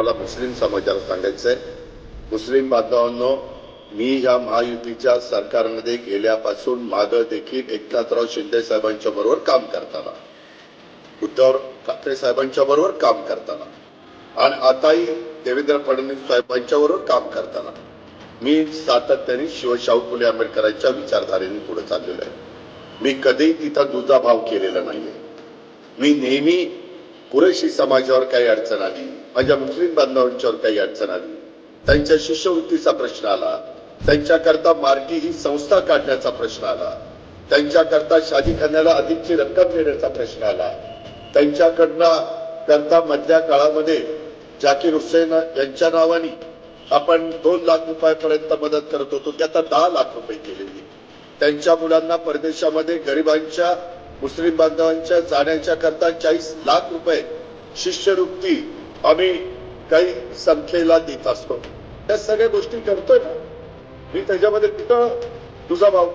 मला मुस्लिम समाजाला सांगायचंय. मुस्लिम बांधवांनो मी या महायुतीच्या सरकारमध्ये गेल्यापासून मागं देखील एकनाथराव शिंदे साहेबांच्या बरोबर काम करताना उद्धव ठाकरे साहेबांच्या बरोबर काम करताना आणि आताही देवेंद्र फडणवीस साहेबांच्या बरोबर काम करताना. मी सातत्याने शिवशाहू फुले आंबेडकरांच्या विचारधारेने पुढे चाललेलो आहे. मी कधीही तिथं दुजा भाव केलेला नाहीये. मी नेहमी कुरेशी समाजावर काही अडचण आली माझ्या मुस्लिम बांधवांच्यावर काही अडचण आली. त्यांच्या शिष्यवृत्तीचा प्रश्न आला. त्यांच्याकरता मार्गी ही संस्था काढण्याचा प्रश्न आला. त्यांच्याकरता शादी खाण्याला अधिकची रक्कम देण्याचा प्रश्न आला. त्यांच्याकडनं करता मधल्या काळामध्ये जाकीर हुसेन यांच्या नावाने आपण दोन लाख रुपयापर्यंत मदत करत होतो ते आता दहा लाख रुपये केलेली. त्यांच्या मुलांना परदेशामध्ये गरिबांच्या मुस्लिम बांधवांच्या जाण्याच्या करता चाळीस लाख रुपये शिष्यवृत्ती आम्ही काही संख्येला देत असतो. त्या सगळ्या गोष्टी करतोय ना? मी त्याच्यामध्ये कुठं तुझा भाव